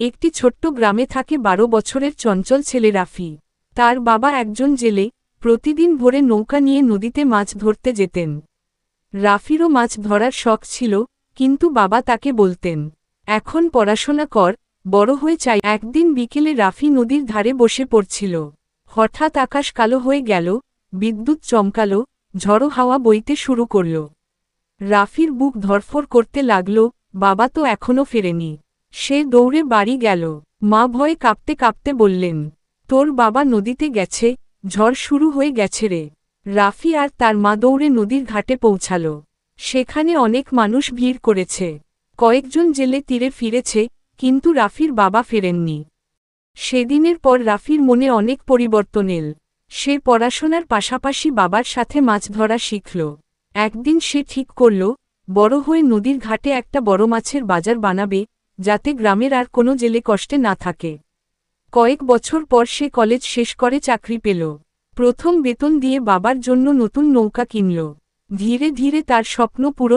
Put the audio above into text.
একটি ছোট্ট গ্রামে থাকে বারো বছরের চঞ্চল ছেলে রাফি। তার বাবা একজন জেলে, প্রতিদিন ভোরে নৌকা নিয়ে নদীতে মাছ ধরতে যেতেন। রাফিরও মাছ ধরার শখ ছিল, কিন্তু বাবা তাকে বলতেন, এখন পড়াশোনা কর, বড় হয়ে চাই। একদিন বিকেলে রাফি নদীর ধারে বসে পড়ছিল। হঠাৎ আকাশ কালো হয়ে গেল, বিদ্যুৎ চমকালো, ঝড়ো হাওয়া বইতে শুরু করল। রাফির বুক ধরফর করতে লাগল, বাবা তো এখনও ফেরেনি। সে দৌড়ে বাড়ি গেল। মা ভয়ে কাঁপতে কাঁপতে বললেন, তোর বাবা নদীতে গেছে, ঝড় শুরু হয়ে গেছে রে। রাফি আর তার মা দৌড়ে নদীর ঘাটে পৌঁছাল। সেখানে অনেক মানুষ ভিড় করেছে। কয়েকজন জেলে তীরে ফিরেছে, কিন্তু রাফির বাবা ফেরেননি। সেদিনের পর রাফির মনে অনেক পরিবর্তন এল। সে পড়াশোনার পাশাপাশি বাবার সাথে মাছ ধরা শিখল। একদিন সে ঠিক করল, বড় হয়ে নদীর ঘাটে একটা বড় মাছের বাজার বানাবে যাতে গ্রামের আর কোনো জেলে কষ্টে না থাকে। কয়েক বছর পর সে কলেজ শেষ করে চাকরি পেল। প্রথম বেতন দিয়ে বাবার জন্য নতুন নৌকা কিনল। ধীরে ধীরে তার স্বপ্ন পূরণ